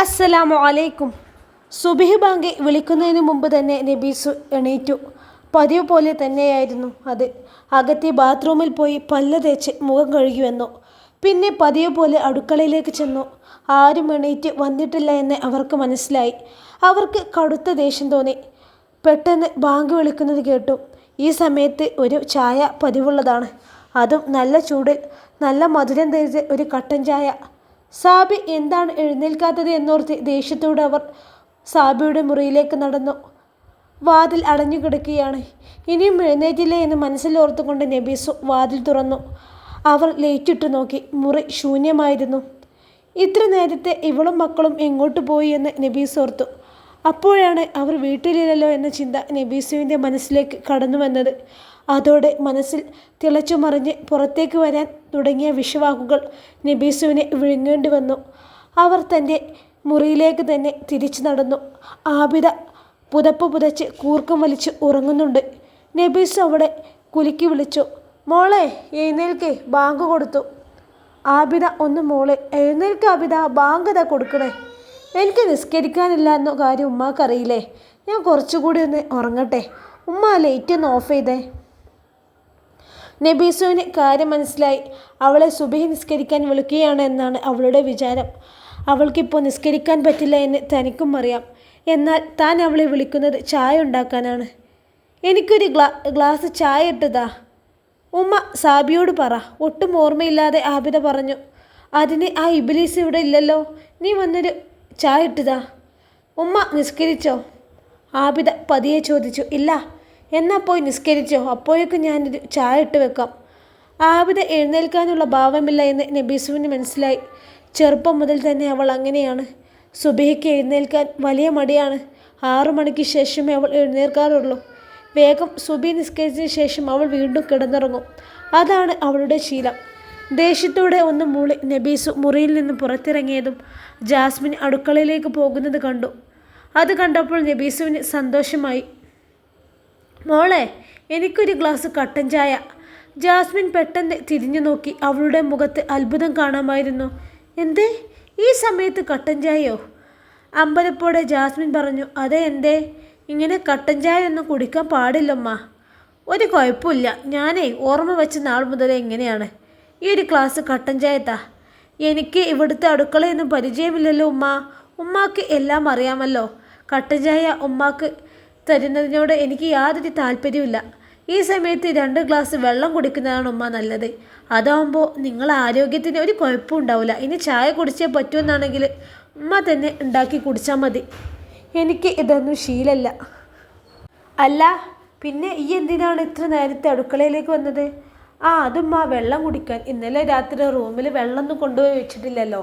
അസ്സലാമു അലൈക്കും. സുബിഹ് ബാങ്ക് വിളിക്കുന്നതിന് മുമ്പ് തന്നെ നബീസു എണീറ്റു. പതിവ് പോലെ തന്നെയായിരുന്നു അത്. അകത്തെ ബാത്റൂമിൽ പോയി പല്ല് തേച്ച് മുഖം കഴുകി വന്നു. പിന്നെ പതിവ് പോലെ അടുക്കളയിലേക്ക് ചെന്നു. ആരും എണീറ്റ് വന്നിട്ടില്ല എന്ന് അവർക്ക് മനസ്സിലായി. അവർക്ക് കടുത്ത ദേഷ്യം തോന്നി. പെട്ടെന്ന് ബാങ്ക് വിളിക്കുന്നത് കേട്ടു. ഈ സമയത്ത് ഒരു ചായ പതിവുള്ളതാണ്. അതും നല്ല ചൂടിൽ നല്ല മധുരം തരുത് ഒരു കട്ടൻ ചായ. സാബി എന്താണ് എഴുന്നേൽക്കാത്തത് എന്നോർത്ത് ദേഷ്യത്തോടെ അവർ സാബിയുടെ മുറിയിലേക്ക് നടന്നു. വാതിൽ അടഞ്ഞു കിടക്കുകയാണ്. ഇനിയും എഴുന്നേറ്റില്ല എന്ന് മനസ്സിലോർത്തുകൊണ്ട് നബീസു വാതിൽ തുറന്നു. അവർ ലയിച്ചിട്ട് നോക്കി. മുറി ശൂന്യമായിരുന്നു. ഇത്ര നേരത്തെ ഇവളും മക്കളും എങ്ങോട്ട് പോയി എന്ന് നബീസ് ഓർത്തു. അപ്പോഴാണ് അവർ വീട്ടിലില്ലല്ലോ എന്ന ചിന്ത നബീസുവിന്റെ മനസ്സിലേക്ക് കടന്നു വന്നത് അതോടെ മനസ്സിൽ തിളച്ചു മറിഞ്ഞ് പുറത്തേക്ക് വരാൻ തുടങ്ങിയ വിഷവാക്കുകൾ നബീസുവിനെ വിഴുങ്ങേണ്ടി വന്നു. അവർ തന്റെ മുറിയിലേക്ക് തന്നെ തിരിച്ചു നടന്നു. ആബിദ പുതപ്പ് പുതച്ച് കൂർക്കം വലിച്ച് ഉറങ്ങുന്നുണ്ട്. നബീസ് അവിടെ കുലുക്കി വിളിച്ചു മോളെ എഴുന്നേൽക്കേ ബാങ്ക് കൊടുത്തു. ആബിദ ഒന്ന് മോളെ എഴുന്നേൽക്ക് ആബിദ ബാങ്ക് ഇതാ കൊടുക്കണേ. എനിക്ക് നിസ്കരിക്കാനില്ല എന്ന കാര്യം ഉമ്മാക്കറിയില്ലേ? ഞാൻ കുറച്ചുകൂടി ഒന്ന് ഉറങ്ങട്ടെ. ഉമ്മ ലൈറ്റ് ഒന്ന് ഓഫ് ചെയ്തേ. നബീസുവിന് കാര്യം മനസ്സിലായി. അവളെ സുബഹി നിസ്കരിക്കാൻ വിളിക്കുകയാണ് എന്നാണ് അവളുടെ വിചാരം. അവൾക്കിപ്പോൾ നിസ്കരിക്കാൻ പറ്റില്ല എന്ന് തനിക്കും അറിയാം. എന്നാൽ താൻ അവളെ വിളിക്കുന്നത് ചായ ഉണ്ടാക്കാനാണ്. എനിക്കൊരു ഗ്ലാ ഗ്ലാസ് ചായ ഇട്ടതാ. ഉമ്മ സാബിയോട് പറ. ഒട്ടും ഓർമ്മയില്ലാതെ ആബിദ പറഞ്ഞു. അതിന് ആ ഇബിലീസ് ഇവിടെ ഇല്ലല്ലോ. നീ വന്നൊരു ചായ ഇട്ടതാ. ഉമ്മ നിസ്കരിച്ചോ? ആബിദ പതിയെ ചോദിച്ചു. ഇല്ല എന്നാ പോയി നിസ്കരിച്ചോ? അപ്പോഴേക്കും ഞാനൊരു ചായ ഇട്ട് വെക്കാം. ആബിദ എഴുന്നേൽക്കാനുള്ള ഭാവമില്ല എന്ന് നബീസുവിന് മനസ്സിലായി. ചെറുപ്പം മുതൽ തന്നെ അവൾ അങ്ങനെയാണ്. സുബഹിക്ക് എഴുന്നേൽക്കാൻ വലിയ മടിയാണ്. ആറു മണിക്ക് ശേഷമേ അവൾ എഴുന്നേൽക്കാറുള്ളൂ. വേഗം സുബി നിസ്കരിച്ചതിന് ശേഷം അവൾ വീണ്ടും കിടന്നിറങ്ങും. അതാണ് അവളുടെ ശീലം. ദേഷ്യത്തോടെ ഒന്ന് മൂളി നബീസു മുറിയിൽ നിന്ന് പുറത്തിറങ്ങിയതും ജാസ്മിൻ അടുക്കളയിലേക്ക് പോകുന്നത് കണ്ടു. അത് കണ്ടപ്പോൾ നബീസുവിന് സന്തോഷമായി. മോളെ എനിക്കൊരു ഗ്ലാസ് കട്ടൻ ചായ. ജാസ്മിൻ പെട്ടെന്ന് തിരിഞ്ഞു നോക്കി അവളുടെ മുഖത്ത് അത്ഭുതം കാണാമായിരുന്നു. എന്തേ? ഈ സമയത്ത് കട്ടൻ ചായയോ? അമ്പലപ്പോടെ ജാസ്മിൻ പറഞ്ഞു അതെ എന്തേ? ഇങ്ങനെ കട്ടൻ ചായ ഒന്നും കുടിക്കാൻ പാടില്ലമ്മ. ഒരു കുഴപ്പമില്ല. ഞാനേ ഓർമ്മ വെച്ച നാൾ മുതലേ എങ്ങനെയാണ് ഈ ഒരു ക്ലാസ് കട്ടൻ ചായ താ എനിക്ക് ഇവിടുത്തെ അടുക്കളയൊന്നും പരിചയമില്ലല്ലോ ഉമ്മ. ഉമ്മാക്ക് എല്ലാം അറിയാമല്ലോ. കട്ടൻ ചായ ഉമ്മാക്ക് തരുന്നതിനോട് എനിക്ക് യാതൊരു താല്പര്യമില്ല ഈ സമയത്ത് രണ്ട് ഗ്ലാസ് വെള്ളം കുടിക്കുന്നതാണ് ഉമ്മ നല്ലത്. അതാവുമ്പോൾ നിങ്ങളെ ആരോഗ്യത്തിന് ഒരു കുഴപ്പം ഉണ്ടാവില്ല ഇനി ചായ കുടിച്ചേ പറ്റുമെന്നാണെങ്കിൽ ഉമ്മ തന്നെ ഉണ്ടാക്കി കുടിച്ചാൽ മതി. എനിക്ക് ഇതൊന്നും ശീലല്ല. അല്ല പിന്നെ ഈ എന്തിനാണ് ഇത്ര നേരത്തെ അടുക്കളയിലേക്ക് വന്നത്? ആ അതും ആ വെള്ളം കുടിക്കാൻ ഇന്നലെ രാത്രി റൂമിൽ വെള്ളമൊന്നും കൊണ്ടുപോയി വെച്ചിട്ടില്ലല്ലോ.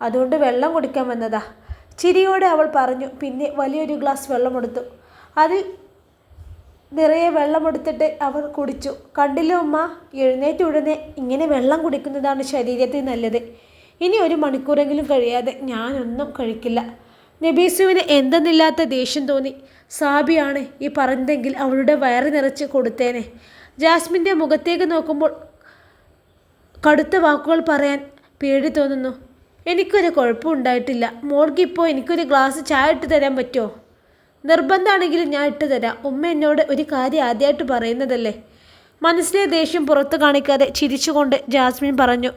അതുകൊണ്ട് വെള്ളം കുടിക്കാൻ വന്നതാ. ചിരിയോടെ അവൾ പറഞ്ഞു പിന്നെ വലിയൊരു ഗ്ലാസ് വെള്ളമെടുത്തു അതിൽ നിറയെ വെള്ളമെടുത്തിട്ട് അവർ കുടിച്ചു. കണ്ടില്ല ഉമ്മ? എഴുന്നേറ്റ് ഉടനെ ഇങ്ങനെ വെള്ളം കുടിക്കുന്നതാണ് ശരീരത്തിന് നല്ലത്. ഇനി ഒരു മണിക്കൂറെങ്കിലും കഴിയാതെ ഞാനൊന്നും കഴിക്കില്ല. നബീസുവിന് എന്തെന്നില്ലാത്ത ദേഷ്യം തോന്നി. സാബിയാണ് ഈ പറഞ്ഞതെങ്കിൽ അവളുടെ വയറ് നിറച്ച് കൊടുത്തേനെ. ജാസ്മിന്റെ മുഖത്തേക്ക് നോക്കുമ്പോൾ കടുത്ത വാക്കുകൾ പറയാൻ പേടി തോന്നുന്നു. എനിക്കൊരു കുഴപ്പമുണ്ടായിട്ടില്ല. മോൾക്ക് ഇപ്പോൾ എനിക്കൊരു ഗ്ലാസ് ചായ ഇട്ട് തരാൻ പറ്റുമോ? നിർബന്ധമാണെങ്കിലും ഞാൻ ഇട്ട് തരാം. ഉമ്മ എന്നോട് ഒരു കാര്യം ആദ്യമായിട്ട് പറയുന്നതല്ലേ? മനസ്സിലെ ദേഷ്യം പുറത്തു കാണിക്കാതെ ചിരിച്ചുകൊണ്ട് ജാസ്മിൻ പറഞ്ഞു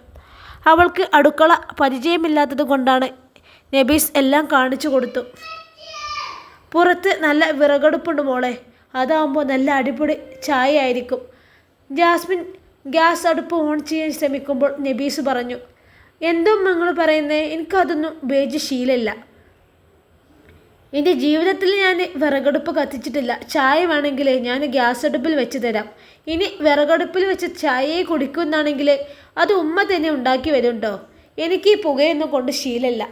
അവൾക്ക് അടുക്കള പരിചയമില്ലാത്തത് കൊണ്ടാണ് നബീസ് എല്ലാം കാണിച്ചു കൊടുത്തു. പുറത്ത് നല്ല വിറകടുപ്പുണ്ട് മോളെ. അതാവുമ്പോൾ നല്ല അടിപൊളി ചായ ആയിരിക്കും ജാസ്മിൻ ഗ്യാസ് അടുപ്പ് ഓൺ ചെയ്യാൻ ശ്രമിക്കുമ്പോൾ നബീസ് പറഞ്ഞു എന്തും നിങ്ങൾ പറയുന്നത് എനിക്കതൊന്നും ഉപയോഗിച്ച് ശീലമില്ല. എന്റെ ജീവിതത്തിൽ ഞാൻ വിറകടുപ്പ് കത്തിച്ചിട്ടില്ല. ചായ വേണമെങ്കിൽ ഞാൻ ഗ്യാസ് അടുപ്പിൽ വെച്ച് തരാം. ഇനി വിറകടുപ്പിൽ വെച്ച് ചായയെ കുടിക്കുന്നാണെങ്കിൽ അത് ഉമ്മ തന്നെ ഉണ്ടാക്കി വരുന്നുണ്ടോ എനിക്ക് ഈ പുകയൊന്നും കൊണ്ട് ശീലമില്ല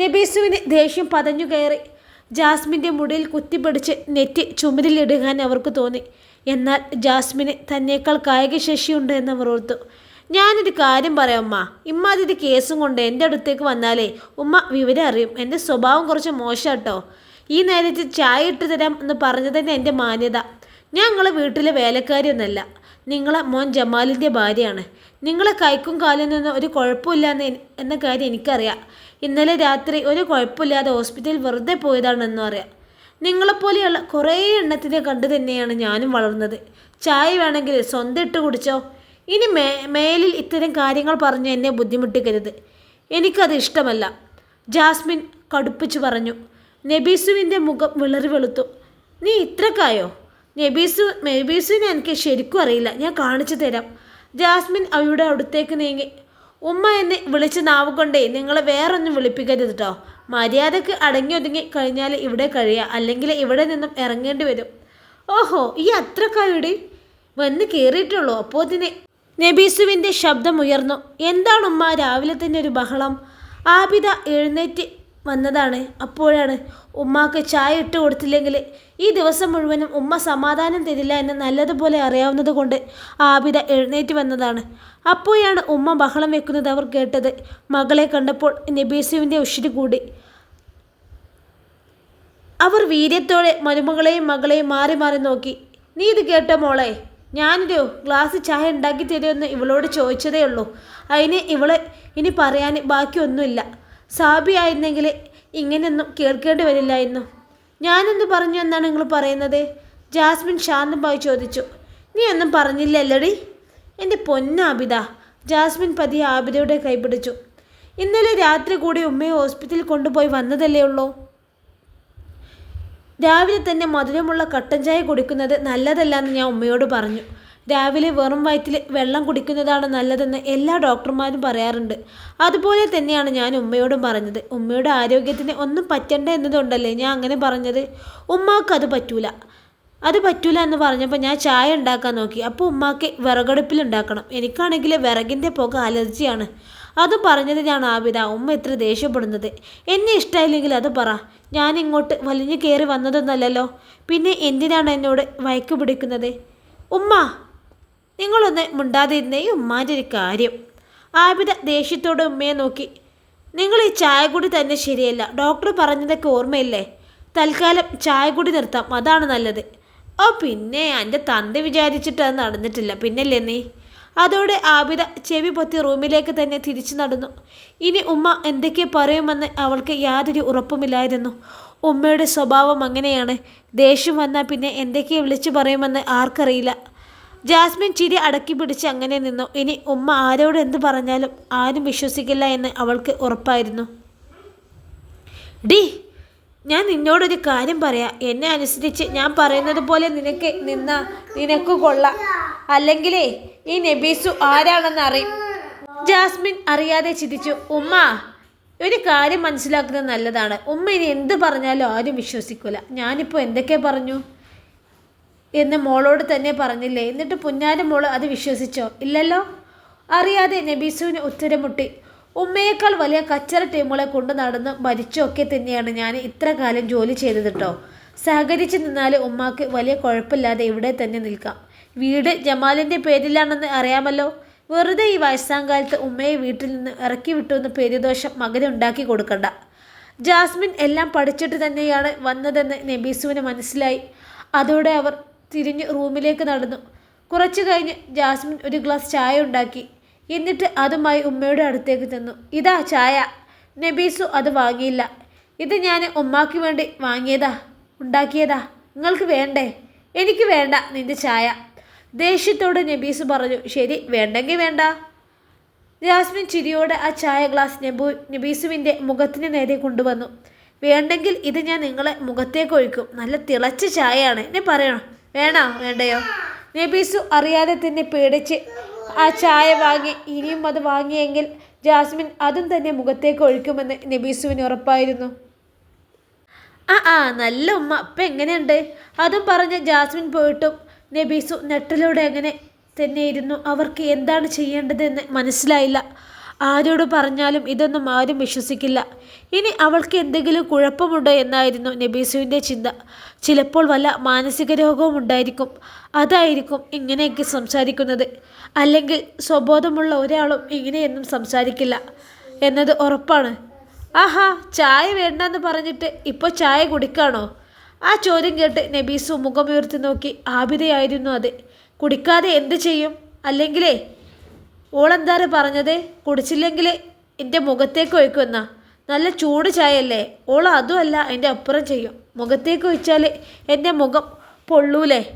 നബീസുവിന് ദേഷ്യം പതഞ്ഞു കയറി. ജാസ്മിന്റെ മുടിയിൽ കുത്തിപ്പിടിച്ച് നെറ്റി ചുമരിലിടുകാൻ അവർക്ക് തോന്നി. എന്നാൽ ജാസ്മിന് തന്നേക്കാൾ കായികശേഷിയുണ്ട് എന്ന് അവർ ഓർത്തു. ഞാനൊരു കാര്യം പറയാം ഉമ്മ. ഇമ്മാതിരി കേസും കൊണ്ട് എന്റെ അടുത്തേക്ക് വന്നാലേ ഉമ്മ വിവരം അറിയും. എന്റെ സ്വഭാവം കുറച്ച് മോശമാട്ടോ ഈ നേരത്തെ ചായ ഇട്ട് തരാം എന്ന് പറഞ്ഞു തന്നെ എന്റെ മാന്യത. ഞങ്ങളെ വീട്ടിലെ വേലക്കാരിയൊന്നല്ല. നിങ്ങളെ മോൻ ജമാലിന്റെ ഭാര്യയാണ്. നിങ്ങളെ കൈക്കും കാലിൽ നിന്ന് ഒരു കുഴപ്പമില്ല എന്ന് എന്ന കാര്യം എനിക്കറിയാം. ഇന്നലെ രാത്രി ഒരു കുഴപ്പമില്ലാതെ ഹോസ്പിറ്റലിൽ വെറുതെ പോയതാണെന്നും അറിയാം. നിങ്ങളെപ്പോലെയുള്ള കുറേ എണ്ണത്തിനെ കണ്ടു തന്നെയാണ് ഞാനും വളർന്നത്. ചായ വേണമെങ്കിൽ സ്വന്തം ഇട്ട് കുടിച്ചോ? ഇനി മേ മേലിൽ ഇത്തരം കാര്യങ്ങൾ പറഞ്ഞ് എന്നെ ബുദ്ധിമുട്ടിക്കരുത്. എനിക്കത് ഇഷ്ടമല്ല. ജാസ്മിൻ കടുപ്പിച്ച് പറഞ്ഞു. നബീസുവിന്റെ മുഖം വിളറി വെളുത്തു. നീ ഇത്രക്കായോ? നബീസു നബീസുവിനെ എനിക്ക് ശരിക്കും അറിയില്ല. ഞാൻ കാണിച്ചു തരാം. ജാസ്മിൻ അവയുടെ അടുത്തേക്ക് നീങ്ങി. ഉമ്മ എന്നെ വിളിച്ച് നാവ് കൊണ്ടേ നിങ്ങളെ വേറൊന്നും വിളിപ്പിക്കരുത് കേട്ടോ മര്യാദയ്ക്ക് അടങ്ങി ഒതുങ്ങി കഴിഞ്ഞാൽ ഇവിടെ കഴിയുക അല്ലെങ്കിൽ ഇവിടെ നിന്നും ഇറങ്ങേണ്ടി വരും. ഓഹോ ഈ അത്രക്കായുടെ? വന്ന് കയറിയിട്ടുള്ളൂ. അപ്പോൾ തന്നെ നബീസുവിന്റെ ശബ്ദമുയർന്നു. എന്താണ് ഉമ്മ രാവിലെ തന്നെ ഒരു ബഹളം? ആബിദ എഴുന്നേറ്റ് വന്നതാണ്. അപ്പോഴാണ് ഉമ്മാക്ക് ചായ ഇട്ട് കൊടുത്തില്ലെങ്കിൽ ഈ ദിവസം മുഴുവനും ഉമ്മ സമാധാനം തരില്ല എന്ന് നല്ലതുപോലെ അറിയാവുന്നത് കൊണ്ട് ആബിദ എഴുന്നേറ്റ് വന്നതാണ്. അപ്പോഴാണ് ഉമ്മ ബഹളം വെക്കുന്നത് അവർ കേട്ടത്. മകളെ കണ്ടപ്പോൾ നബീസുവിന്റെ ഉഷിരി കൂടി. അവർ വീര്യത്തോടെ മരുമകളെയും മകളെയും മാറി മാറി നോക്കി. നീ ഇത് കേട്ടോ മോളെ? ഞാനൊരു ഗ്ലാസ് ചായ ഉണ്ടാക്കി തരുമെന്ന് ഇവളോട് ചോദിച്ചതേ ഉള്ളൂ. അതിന് ഇവൾ ഇനി പറയാൻ ബാക്കിയൊന്നുമില്ല. സാബി ആയിരുന്നെങ്കിൽ ഇങ്ങനെയൊന്നും കേൾക്കേണ്ടി വരില്ലായിരുന്നു. ഞാനെന്ത് പറഞ്ഞു എന്നാണ് നിങ്ങൾ പറയുന്നത്? ജാസ്മിൻ ശാന്തമായി ചോദിച്ചു. നീ ഒന്നും പറഞ്ഞില്ലല്ലടി. എന്റെ പൊന്നാബിത ജാസ്മിൻ പതിയെ ആബിതയുടെ കൈപിടിച്ചു ഇന്നലെ രാത്രി കൂടി ഉമ്മയെ ഹോസ്പിറ്റലിൽ കൊണ്ടുപോയി വന്നതല്ലേ ഉള്ളൂ. രാവിലെ തന്നെ മധുരമുള്ള കട്ടൻ ചായ കുടിക്കുന്നത് നല്ലതല്ലെന്ന് ഞാൻ ഉമ്മയോട് പറഞ്ഞു. രാവിലെ വെറും വയറ്റിൽ വെള്ളം കുടിക്കുന്നതാണ് നല്ലതെന്ന് എല്ലാ ഡോക്ടർമാരും പറയാറുണ്ട്. അതുപോലെ തന്നെയാണ് ഞാൻ ഉമ്മയോടും പറഞ്ഞത്. ഉമ്മയുടെ ആരോഗ്യത്തിന് ഒന്നും പറ്റണ്ട എന്നതുണ്ടല്ലേ ഞാൻ അങ്ങനെ പറഞ്ഞത്? ഉമ്മാക്ക് അത് പറ്റൂല. അത് പറ്റൂല എന്ന് പറഞ്ഞപ്പോൾ ഞാൻ ചായ ഉണ്ടാക്കാൻ നോക്കി. അപ്പോൾ ഉമ്മാക്ക് വിറകടുപ്പിൽ ഉണ്ടാക്കണം. എനിക്കാണെങ്കിൽ വിറകിന്റെ പുക അലർജിയാണ്. അത് പറഞ്ഞതിനാണ് ആബിദ ഉമ്മ ഇത്ര ദേഷ്യപ്പെടുന്നത്. എന്നെ ഇഷ്ടമായില്ലെങ്കിൽ അത് പറ. ഞാൻ ഇങ്ങോട്ട് വലിഞ്ഞു കയറി വന്നതൊന്നല്ലല്ലോ. പിന്നെ എന്തിനാണ് എന്നോട് വയക്ക് പിടിക്കുന്നത്? ഉമ്മ നിങ്ങളൊന്ന് മുണ്ടാതിരുന്നേ ഉമ്മാന്റെ ഒരു കാര്യം. ആബിദ ദേഷ്യത്തോടെ ഉമ്മയെ നോക്കി. നിങ്ങൾ ഈ ചായ കൂടി തന്നെ ശരിയല്ല. ഡോക്ടർ പറഞ്ഞതൊക്കെ ഓർമ്മയില്ലേ? തൽക്കാലം ചായ കൂടി നിർത്താം. അതാണ് നല്ലത്. ഓ പിന്നെ. എന്റെ തന്ത വിചാരിച്ചിട്ട് അത് നടന്നിട്ടില്ല. പിന്നല്ലേ നീ? അതോടെ ആബിദ ചെവി പൊത്തി റൂമിലേക്ക് തന്നെ തിരിച്ചു നടന്നു. ഇനി ഉമ്മ എന്തൊക്കെ പറയുമെന്ന് അവൾക്ക് യാതൊരു ഉറപ്പുമില്ലായിരുന്നു. ഉമ്മയുടെ സ്വഭാവം അങ്ങനെയാണ്. ദേഷ്യം വന്നാൽ പിന്നെ എന്തൊക്കെ വിളിച്ചു പറയുമെന്ന് ആർക്കറിയില്ല. ജാസ്മിൻ ചിരി അടക്കി പിടിച്ച് അങ്ങനെ നിന്നു. ഇനി ഉമ്മ ആരോട് എന്ത് പറഞ്ഞാലും ആരും വിശ്വസിക്കില്ല എന്ന് അവൾക്ക് ഉറപ്പായിരുന്നു. ഡി ഞാൻ നിന്നോടൊരു കാര്യം പറയാം. എന്നെ അനുസരിച്ച് ഞാൻ പറയുന്നത് പോലെ നിനക്ക് നിന്ന നിനക്ക് കൊള്ളാം. അല്ലെങ്കിലേ ഈ നബീസു ആരാണെന്ന് അറിയും. ജാസ്മിൻ അറിയാതെ ചിരിച്ചു. ഉമ്മ ഒരു കാര്യം മനസ്സിലാക്കുന്നത് നല്ലതാണ്. ഉമ്മ ഇനി എന്ത് പറഞ്ഞാലും ആരും വിശ്വസിക്കില്ല ഞാനിപ്പോൾ എന്തൊക്കെ പറഞ്ഞു? എന്ന് മോളോട് തന്നെ പറഞ്ഞില്ലേ. എന്നിട്ട് പുന്നാര മോൾ അത് വിശ്വസിച്ചോ? ഇല്ലല്ലോ? അറിയാതെ നബീസുവിന് ഉത്തരം മുട്ടി ഉമ്മയേക്കാൾ വലിയ കച്ചറ ടീമുകളെ കൊണ്ട് നടന്ന് മരിച്ചൊക്കെ തന്നെയാണ് ഞാൻ ഇത്ര കാലം ജോലി ചെയ്തത് കേട്ടോ സഹകരിച്ച് നിന്നാൽ ഉമ്മാക്ക് വലിയ കുഴപ്പമില്ലാതെ ഇവിടെ തന്നെ നിൽക്കാം. വീട് ജമാലിന്റെ പേരിലാണെന്ന് അറിയാമല്ലോ. വെറുതെ ഈ വയസ്സാങ്കാലത്ത് ഉമ്മയെ വീട്ടിൽ നിന്ന് ഇറക്കി വിട്ടു എന്ന പേരുദോഷം മകന് ഉണ്ടാക്കി കൊടുക്കണ്ട. ജാസ്മിൻ എല്ലാം പഠിച്ചിട്ട് തന്നെയാണ് വന്നതെന്ന് നബീസുവിന് മനസ്സിലായി. അതോടെ അവർ തിരിഞ്ഞ് റൂമിലേക്ക് നടന്നു. കുറച്ചു കഴിഞ്ഞ് ജാസ്മിൻ ഒരു ഗ്ലാസ് ചായ ഉണ്ടാക്കി. എന്നിട്ട് അതുമായി ഉമ്മയുടെ അടുത്തേക്ക് തന്നു ഇതാ ചായ. നബീസു അത് വാങ്ങിയില്ല. ഇത് ഞാൻ ഉമ്മാക്ക് വേണ്ടി വാങ്ങിയതാ ഉണ്ടാക്കിയതാ. നിങ്ങൾക്ക് വേണ്ടേ? എനിക്ക് വേണ്ട നിന്റെ ചായ. ദേഷ്യത്തോട് നബീസ് പറഞ്ഞു ശരി വേണ്ടെങ്കിൽ വേണ്ട. ജാസ്മിൻ ചിരിയോടെ ആ ചായ ഗ്ലാസ് നബു നബീസുവിന്റെ മുഖത്തിന് നേരെ കൊണ്ടുവന്നു. വേണ്ടെങ്കിൽ ഇത് ഞാൻ നിങ്ങളെ മുഖത്തേക്ക് ഒഴിക്കും. നല്ല തിളച്ച ചായയാണ്. എന്നെ പറയണോ? വേണോ? വേണ്ടയോ? നബീസു അറിയാതെ തന്നെ പേടിച്ച് ആ ചായ വാങ്ങി ഇനിയും അത് വാങ്ങിയെങ്കിൽ ജാസ്മിൻ അതും തന്നെ മുഖത്തേക്ക് ഒഴിക്കുമെന്ന് നബീസുവിന് ഉറപ്പായിരുന്നു. ആ ആ നല്ല ഉമ്മ അപ്പം എങ്ങനെയുണ്ട്? അതും പറഞ്ഞ് ജാസ്മിൻ പോയിട്ടും നബീസു നെട്ടിലൂടെ എങ്ങനെ തന്നെ ഇരുന്നു അവർക്ക് എന്താണ് ചെയ്യേണ്ടതെന്ന് മനസ്സിലായില്ല. ആരോട് പറഞ്ഞാലും ഇതൊന്നും ആരും വിശ്വസിക്കില്ല. ഇനി അവൾക്ക് എന്തെങ്കിലും കുഴപ്പമുണ്ടോ എന്നായിരുന്നു നബീസുവിന്റെ ചിന്ത. ചിലപ്പോൾ വല്ല മാനസിക രോഗവും ഉണ്ടായിരിക്കും. അതായിരിക്കും ഇങ്ങനെയൊക്കെ സംസാരിക്കുന്നത്. അല്ലെങ്കിൽ സ്വബോധമുള്ള ഒരാളും ഇങ്ങനെയൊന്നും സംസാരിക്കില്ല എന്നത് ഉറപ്പാണ്. ആഹാ ചായ വേണ്ടെന്ന് പറഞ്ഞിട്ട് ഇപ്പോൾ ചായ കുടിക്കാണോ? ആ ചോദ്യം കേട്ട് നബീസു മുഖമുയർത്തി നോക്കി ആബിതയായിരുന്നു അത്. കുടിക്കാതെ എന്ത് ചെയ്യും? അല്ലെങ്കിലേ ഓളെന്താറ് പറഞ്ഞത്? കുടിച്ചില്ലെങ്കിൽ എന്റെ മുഖത്തേക്ക് ഒഴിക്കുമെന്നാ? നല്ല ചൂട് ചായയല്ലേ? ഓൾ അതുമല്ല എന്റെ അപ്പുറം ചെയ്യും. മുഖത്തേക്ക് ഒഴിച്ചാൽ എന്റെ മുഖം പൊള്ളൂലേ?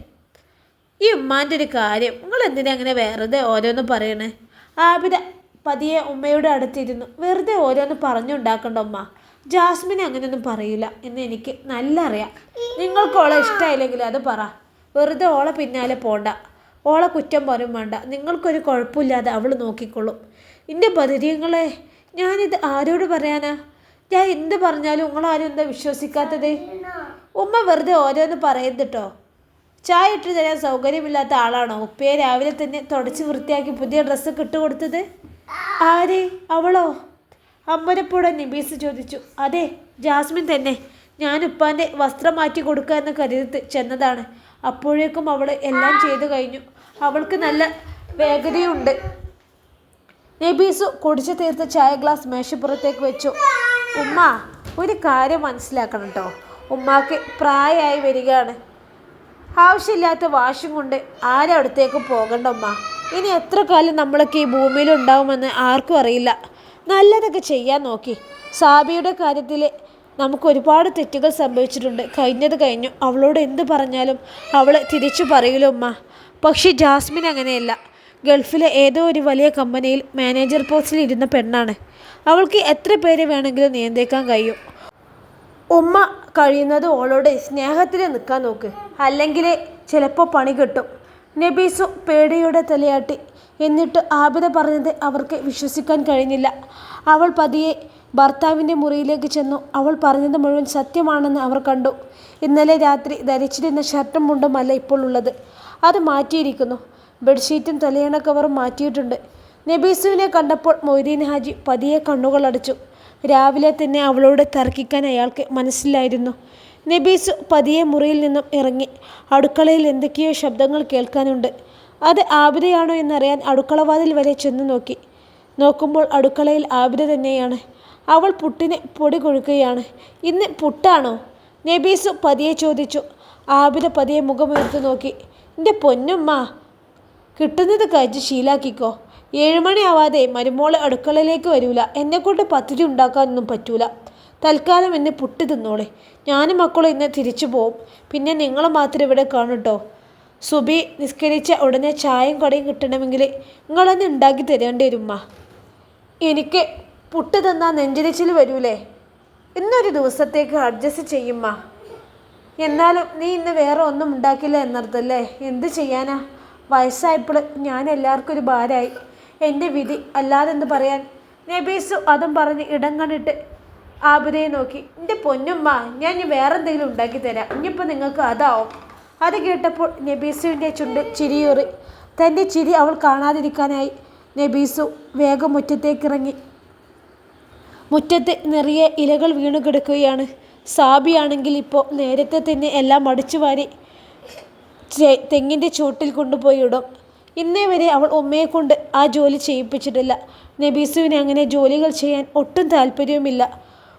ഈ ഉമ്മാന്റെ ഒരു കാര്യം. നിങ്ങൾ എന്തിനാ അങ്ങനെ വെറുതെ ഓരോന്ന് പറയണേ? ആബിദ പതിയെ ഉമ്മയുടെ അടുത്തിരുന്നു. വെറുതെ ഓരോന്ന് പറഞ്ഞുണ്ടാക്കണ്ട ഉമ്മ. ജാസ്മിൻ അങ്ങനെയൊന്നും പറയില്ല എന്ന് എനിക്ക് നല്ല അറിയാം നിങ്ങൾക്ക് ഓളെ ഇഷ്ടമായില്ലെങ്കിൽ അത് പറ. വെറുതെ ഓളെ പിന്നാലെ പോണ്ട. ഓളെ കുറ്റം പറയും വേണ്ട. നിങ്ങൾക്കൊരു കുഴപ്പമില്ലാതെ അവൾ നോക്കിക്കൊള്ളും. എന്റെ ബദരീങ്ങളെ ഞാനിത് ആരോട് പറയാനാ? ഞാൻ എന്ത് പറഞ്ഞാലും നിങ്ങളാരും എന്താ വിശ്വസിക്കാത്തത്? ഉമ്മ വെറുതെ ഓരോന്ന് പറയുന്നുട്ടോ ചായ ഇട്ട് തരാൻ സൗകര്യമില്ലാത്ത ആളാണോ? ഉപ്പയെ രാവിലെ തന്നെ തുടച്ച് വൃത്തിയാക്കി പുതിയ ഡ്രസ്സൊക്കെ ഇട്ട് കൊടുത്തത്? ആര്? അവളോ? അമ്പരപ്പോടെ നിബീസ് ചോദിച്ചു. അതെ ജാസ്മിൻ തന്നെ. ഞാൻ ഉപ്പാന്റെ വസ്ത്രം മാറ്റി കൊടുക്കുക എന്ന് കരുതി ചെന്നതാണ്. അപ്പോഴേക്കും അവൾ എല്ലാം ചെയ്തു കഴിഞ്ഞു. അവൾക്ക് നല്ല വേഗതയുണ്ട്. നബീസു കുടിച്ചു തീർത്ത ചായ ഗ്ലാസ് മേശപ്പുറത്തേക്ക് വെച്ചു. ഉമ്മ ഒരു കാര്യം മനസ്സിലാക്കണം കേട്ടോ ഉമ്മാക്ക് പ്രായമായി വരികയാണ്. ആവശ്യമില്ലാത്ത വാശും കൊണ്ട് ആരും അടുത്തേക്ക് പോകണ്ട ഉമ്മ? ഇനി എത്ര കാലം നമ്മളൊക്കെ ഈ ഭൂമിയിൽ ഉണ്ടാവുമെന്ന് ആർക്കും അറിയില്ല. നല്ലതൊക്കെ ചെയ്യാൻ നോക്കി. സാബിയുടെ കാര്യത്തിൽ നമുക്ക് ഒരുപാട് തെറ്റുകൾ സംഭവിച്ചിട്ടുണ്ട്. കഴിഞ്ഞത് കഴിഞ്ഞു. അവളോട് എന്ത് പറഞ്ഞാലും അവൾ തിരിച്ചു പറയില്ല ഉമ്മ. പക്ഷേ ജാസ്മിൻ അങ്ങനെയല്ല. ഗൾഫിലെ ഏതോ ഒരു വലിയ കമ്പനിയിൽ മാനേജർ പോസ്റ്റിൽ ഇരുന്ന പെണ്ണാണ്. അവൾക്ക് എത്ര പേരെ വേണമെങ്കിലും നിയന്ത്രിക്കാൻ കഴിയും? ഉമ്മ കഴിയുന്നത് ഓളോട് സ്നേഹത്തിൽ നിൽക്കാൻ നോക്ക്. അല്ലെങ്കിൽ ചിലപ്പോൾ പണി കിട്ടും. നബീസു പേടിയുടെ തലയാട്ടി. എന്നിട്ട് ആബിദ പറഞ്ഞത് അവർക്ക് വിശ്വസിക്കാൻ കഴിഞ്ഞില്ല. അവൾ പതിയെ ഭർത്താവിന്റെ മുറിയിലേക്ക് ചെന്നു. അവൾ പറഞ്ഞത് മുഴുവൻ സത്യമാണെന്ന് അവർ കണ്ടു. ഇന്നലെ രാത്രി ധരിച്ചിരുന്ന ഷർട്ടും മുണ്ടുമല്ല ഇപ്പോൾ ഉള്ളത്. അത് മാറ്റിയിരിക്കുന്നു. ബെഡ്ഷീറ്റും തലയണ കവറും മാറ്റിയിട്ടുണ്ട്. നബീസുവിനെ കണ്ടപ്പോൾ മൊയ്തീൻ ഹാജി പതിയെ കണ്ണുകളടച്ചു രാവിലെ തന്നെ അവളോട് തർക്കിക്കാൻ അയാൾക്ക് മനസ്സിലായിരുന്നു നബീസു പതിയെ മുറിയിൽ നിന്നും ഇറങ്ങി. അടുക്കളയിൽ എന്തൊക്കെയോ ശബ്ദങ്ങൾ കേൾക്കാനുണ്ട്. അത് ആബിദയാണോ എന്നറിയാൻ അടുക്കളവാതിൽ വരെ ചെന്ന് നോക്കി. നോക്കുമ്പോൾ അടുക്കളയിൽ ആബിദ തന്നെയാണ്. അവൾ പുട്ടിന് പൊടി കൊഴുക്കുകയാണ്. ഇന്ന് പുട്ടാണോ? നബീസ് പതിയെ ചോദിച്ചു. ആബിദ പതിയെ മുഖമുയർത്തു നോക്കി. എന്റെ പൊന്നുമ്മ കിട്ടുന്നത് കഴിച്ച് ശീലാക്കിക്കോ. ഏഴുമണിയാവാതെ മരുമോൾ അടുക്കളയിലേക്ക് വരൂല. എന്നെക്കൊണ്ട് പത്തിരി ഉണ്ടാക്കാനൊന്നും പറ്റൂല. തൽക്കാലം എന്നെ പുട്ട് തിന്നോളെ. ഞാനും മക്കളും ഇന്ന് തിരിച്ചു പോവും. പിന്നെ നിങ്ങൾ മാത്രം ഇവിടെ കാണുട്ടോ. സുബി നിസ്കരിച്ച ഉടനെ ചായയും കടയും കിട്ടണമെങ്കിൽ നിങ്ങളൊന്ന് ഉണ്ടാക്കി തരേണ്ടി വരുമ്മ എനിക്ക് പുട്ട് തന്നാൽ നെഞ്ചരിച്ചിൽ വരൂലേ. ഇന്നൊരു ദിവസത്തേക്ക് അഡ്ജസ്റ്റ് ചെയ്യുമ്മ എന്നാലും നീ ഇന്ന് വേറെ ഒന്നും ഉണ്ടാക്കില്ല എന്നർത്ഥല്ലേ? എന്ത് ചെയ്യാനാ? വയസ്സായപ്പോൾ ഞാൻ എല്ലാവർക്കും ഒരു ഭാരമായി എന്റെ വിധി അല്ലാതെന്ത് പറയാൻ? നബീസു അതും പറഞ്ഞ് ഇടം കണ്ടിട്ട് ആബിദയെ നോക്കി. എന്റെ പൊന്നുമ്മ ഞാൻ ഇനി വേറെ എന്തെങ്കിലും ഉണ്ടാക്കി തരാം. ഇനിയിപ്പോൾ നിങ്ങൾക്ക് അതാവും. അത് കേട്ടപ്പോൾ നബീസുവിന്റെ ചുണ്ട് ചിരിയൂറി. തന്റെ ചിരി അവൾ കാണാതിരിക്കാനായി നബീസു വേഗം മുറ്റത്തേക്ക് ഇറങ്ങി മുറ്റത്ത് നിറയെ ഇലകൾ വീണു കിടക്കുകയാണ്. സാബിയാണെങ്കിൽ ഇപ്പോൾ നേരത്തെ തന്നെ എല്ലാം അടിച്ചു വാരി തെങ്ങിന്റെ ചുവട്ടിൽ കൊണ്ടുപോയി ഇടും. ഇന്നേ വരെ അവൾ ഉമ്മയെ കൊണ്ട് ആ ജോലി ചെയ്യിപ്പിച്ചിട്ടില്ല. നബീസുവിന് അങ്ങനെ ജോലികൾ ചെയ്യാൻ ഒട്ടും താല്പര്യവുമില്ല.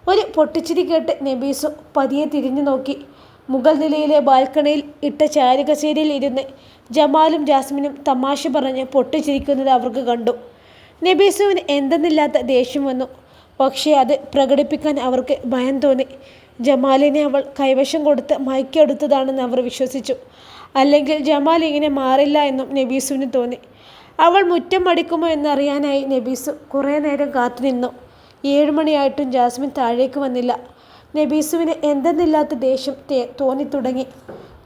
ഒരു പൊട്ടിച്ചിരി കേട്ട് നബീസു പതിയെ തിരിഞ്ഞു നോക്കി. മുഗൾ നിലയിലെ ബാൽക്കണിയിൽ ഇട്ട ചാരുകസേരയിൽ ഇരുന്ന് ജമാലും ജാസ്മിനും തമാശ പറഞ്ഞ് പൊട്ടിച്ചിരിക്കുന്നത് അവർക്ക് കണ്ടു. നബീസുവിന് എന്തെന്നില്ലാത്ത ദേഷ്യം വന്നു. പക്ഷേ അത് പ്രകടിപ്പിക്കാൻ അവർക്ക് ഭയം തോന്നി. ജമാലിനെ അവൾ കൈവശം കൊടുത്ത് മയക്കിയെടുത്തതാണെന്ന് അവർ വിശ്വസിച്ചു. അല്ലെങ്കിൽ ജമാൽ ഇങ്ങനെ മാറില്ല എന്നും നബീസുവിന് തോന്നി. അവൾ മുറ്റം അടിക്കുമോ എന്നറിയാനായി നബീസു കുറേ നേരം കാത്തുനിന്നു. ഏഴുമണിയായിട്ടും ജാസ്മിൻ താഴേക്ക് വന്നില്ല. നബീസുവിന് എന്തെന്നില്ലാത്ത ദേഷ്യം തോന്നിത്തുടങ്ങി.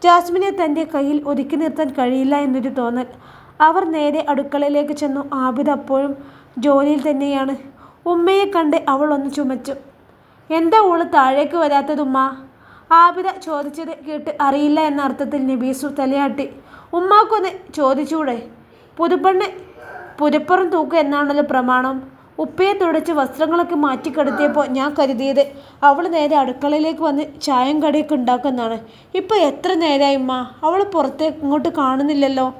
ജാസ്മിനെ തന്റെ കയ്യിൽ ഒതുക്കി നിർത്താൻ കഴിയില്ല എന്നൊരു തോന്നൽ. അവർ നേരെ അടുക്കളയിലേക്ക് ചെന്നു. ആബിദ് അപ്പോഴും ജോലിയിൽ തന്നെയാണ്. ഉമ്മയെ കണ്ട് അവൾ ഒന്ന് ചുമച്ചു. എന്താ ഓൾ താഴേക്ക് വരാത്തതുമ്മ ആബിദ ചോദിച്ചത് കേട്ട് അറിയില്ല എന്ന അർത്ഥത്തിൽ നബീസു തലയാട്ടി. ഉമ്മാക്കൊന്ന് ചോദിച്ചൂടെ? പുതുപ്പെണ്ണ് പുരപ്പുറം തൂക്കുക എന്നാണല്ലോ പ്രമാണം. ഉപ്പയെ തുടച്ച് വസ്ത്രങ്ങളൊക്കെ മാറ്റിക്കെടുത്തിയപ്പോൾ ഞാൻ കരുതിയത് അവൾ നേരെ അടുക്കളയിലേക്ക് വന്ന് ചായം കടിയൊക്കെ ഉണ്ടാക്കുന്നതാണ്. ഇപ്പോൾ എത്ര നേരമായി ഉമ്മ? അവൾ പുറത്തേക്ക് ഇങ്ങോട്ട് കാണുന്നില്ലല്ലോ.